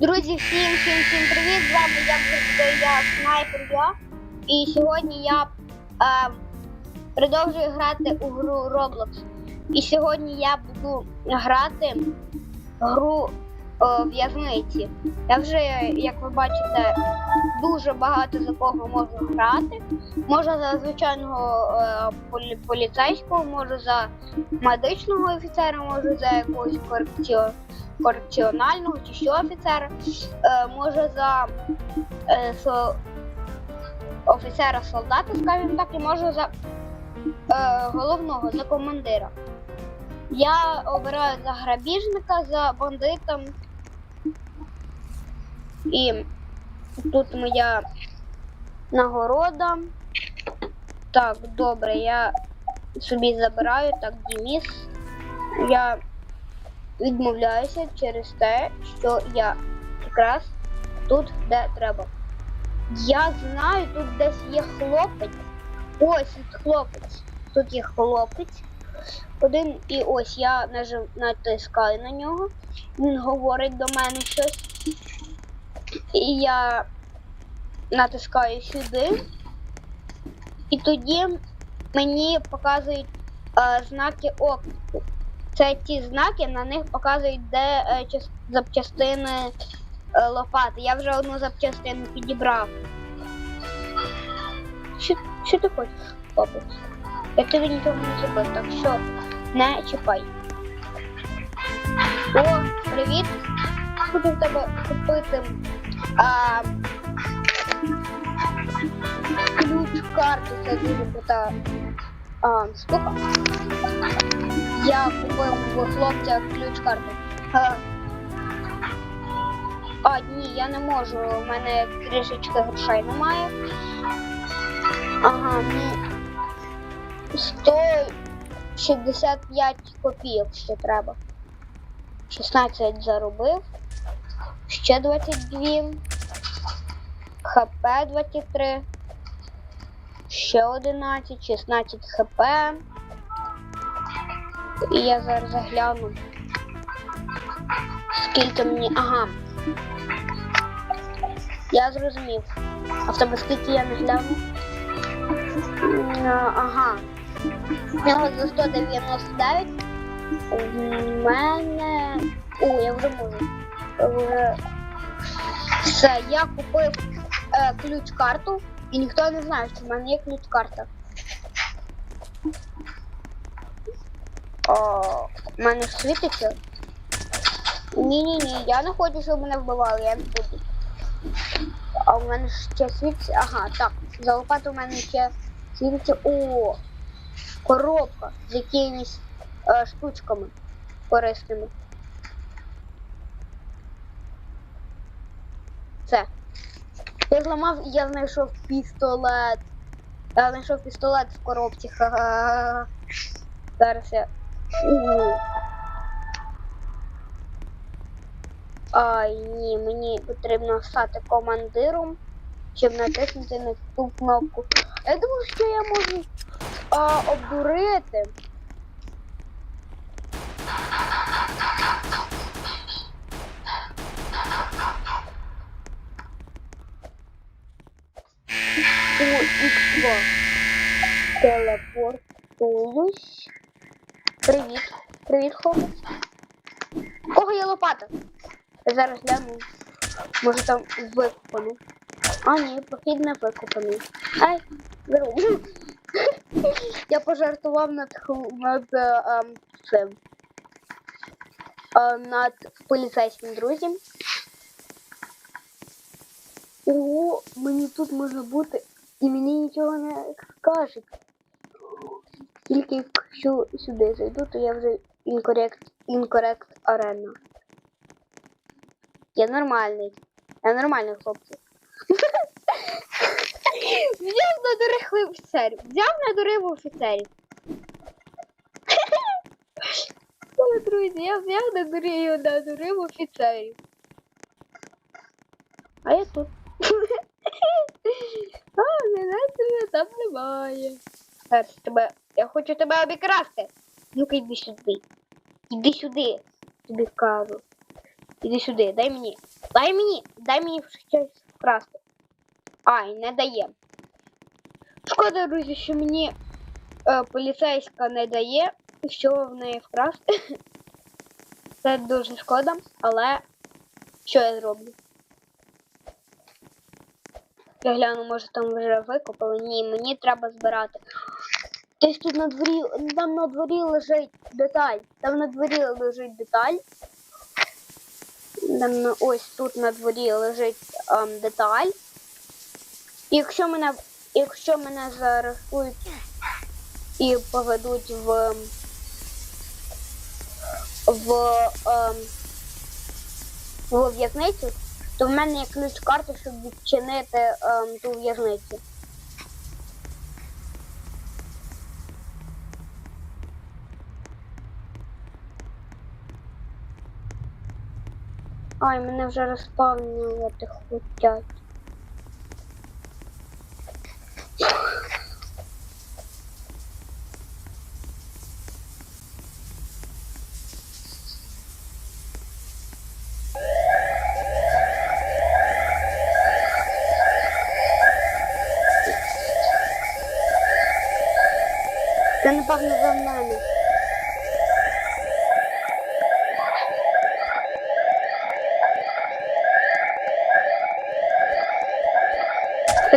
Друзі, всім всім всім привіт! З вами я я снайпер я. І сьогодні я е, продовжую грати у гру Roblox. І сьогодні я буду грати гру о, в'язниці. Я вже, як ви бачите, дуже багато за кого можу грати. Можу за звичайного е, полі- поліцейського, можу за медичного офіцера, можу за якогось корекціонера корекціонального чи що офіцера, е, може за е, офіцера солдата, скажімо так, і може за е, головного, за командира. Я обираю за грабіжника, за бандитом. І тут моя нагорода. Так, добре, я собі забираю, так, Діміс. Я відмовляюся через те, що я якраз тут, де треба. Я знаю, тут десь є хлопець. Ось тут хлопець. Тут є хлопець. Один і ось я нажив, натискаю на нього. Він говорить до мене щось. І я натискаю сюди. І тоді мені показують е, знаки оклику. Це ті знаки, на них показують, де е, час- запчастини е, лопати. Я вже одну запчастину підібрав. Що, що ти хочеш, хлопець? Я тобі нічого не зробив, так що не чіпай. О, привіт! Хочу в тебе купити а, ключ карту. Це дуже крута а, штука. Я купив у хлопця ключ карту. А, ні, я не можу. У мене трішечки грошей немає. Ага, ну 165 копійок ще треба. 16 заробив. Ще 22. ХП 23. Ще 11, 16 хп. І я зараз загляну. Скільки мені. Ага. Я зрозумів. А в тебе скільки я не гляну? Ага. В нього за 199. В мене. О, я вже можу. Все, я купив е, ключ-карту, і ніхто не знає, що в мене є ключ-карта. О, в мене світиться. Ні-ні-ні, я не хочу, щоб мене вбивали, я не буду. А у мене ще світиться. Ага, так. За лопату у мене ще світиться. О! Коробка з якимись е, штучками корисними. Це. Я зламав, і я знайшов пістолет. Я знайшов пістолет в коробці. Ха-ха-ха. Зараз я. У. Ай, ні, мені потрібно стати командиром, щоб натиснути на ту кнопку. Я думаю, що я можу а, обдурити. У X2 телепортуюсь. Привіт. Привіт, хлопець. У Кого є лопата? Я зараз гляну. Може там викопаний. А, ні, прохід не викопаний. Ай, беру. Я пожартував над над е, ем, цим. Е, над поліцейським друзем. О, мені тут може бути. І мені нічого не скажуть. Тільки якщо сюди зайду, то я вже інкорект, інкорект арена. Я нормальний. Я нормальний хлопці. Взяв надурив офіцерів. Взяв надурив офіцерів. Друзі, я взяв надурив, надурив офіцерів. А я тут. А, мене тебе там немає. Зараз тебе. Я хочу тебе обікрасти. Ну-ка йди сюди. Іди сюди. Тобі кажу. Іди сюди, дай мені. Дай мені, дай мені щось вкрасти. Ай, не дає. Шкода, друзі, що мені е, поліцейська не дає, що в неї вкрасти. Це дуже шкода, але що я зроблю? Я гляну, може там вже викопали. Ні, мені треба збирати. Десь тут на дворі, там на дворі лежить деталь. Там на дворі лежить деталь. Там ось тут на дворі лежить ем, деталь. І якщо мене, якщо мене заарештують і поведуть в в, ем, в в'язницю, то в мене є ключ карти, щоб відчинити ем, ту в'язницю. Ай, мене вже розпавнювати хотять. Це напевно за мене.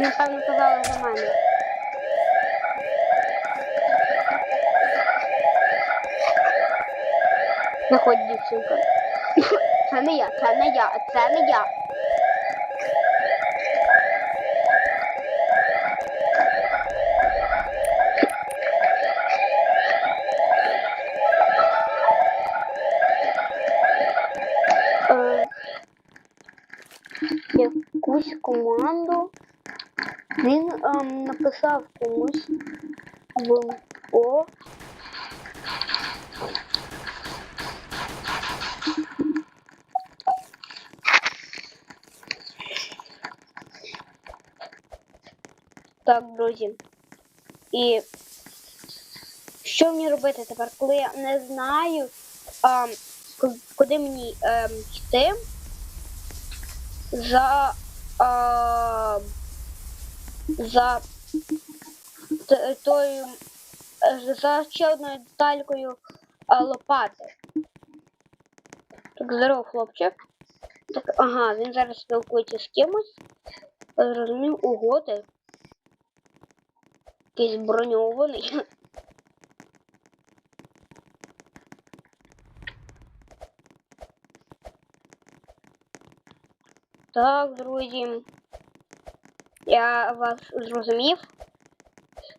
Напевно казали за мене. Заходь, дівчинка. Це не я, це не я, це не я. Е, якусь команду. Він ем, написав комусь в О. Так, друзі. І що мені робити тепер, коли я не знаю, ем, ку- куди мені ем, йти за. Ем, за тою за ще одною деталькою е, лопати. Так, здоров, хлопчик. Так, ага, він зараз спілкується з кимось. Зрозумів, угоди. Якийсь броньований. Так, друзі. Я вас зрозумів.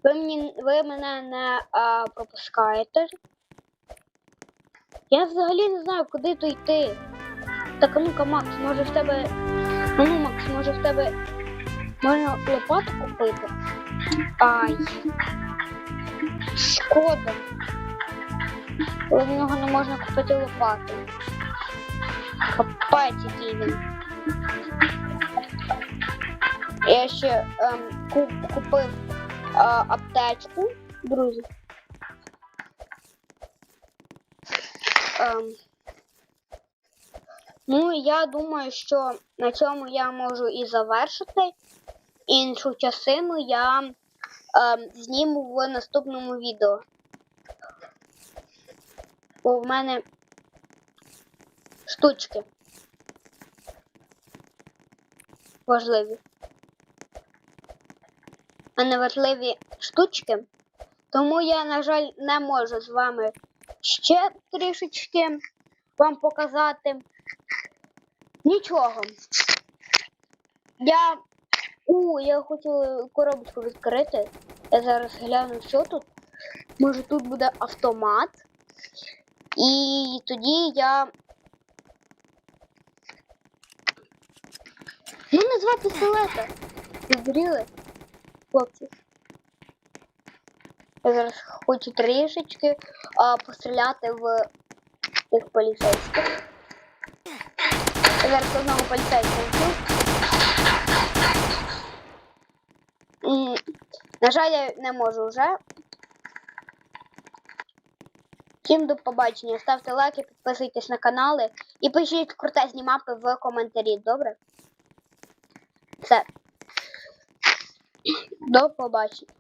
Ви, мені, ви мене не а, пропускаєте. Я взагалі не знаю, куди то йти. Так, а ну-ка, Макс, може в тебе. Ну, Макс, може в тебе можна лопату купити? Ай. Шкода. Але в нього не можна купити лопату. Капець який він. Я ще ем, куп, купив а, аптечку, друзі. Ем, ну, я думаю, що на цьому я можу і завершити. Іншу частину я ем, зніму в наступному відео. Бо в мене штучки важливі. А не важливі штучки. Тому я, на жаль, не можу з вами ще трішечки вам показати. Нічого. Я. У, я хотіла коробочку відкрити. Я зараз гляну, що тут. Може тут буде автомат. І тоді я. Ну, не два пістолета. Зріли, хлопці. Я зараз хочу трішечки а, постріляти в тих поліцейських. Я зараз одного поліцейського вбив. На жаль, я не можу вже. Всім до побачення. Ставте лайки, підписуйтесь на канали І пишіть крутезні мапи в коментарі, добре? Все. До побачення.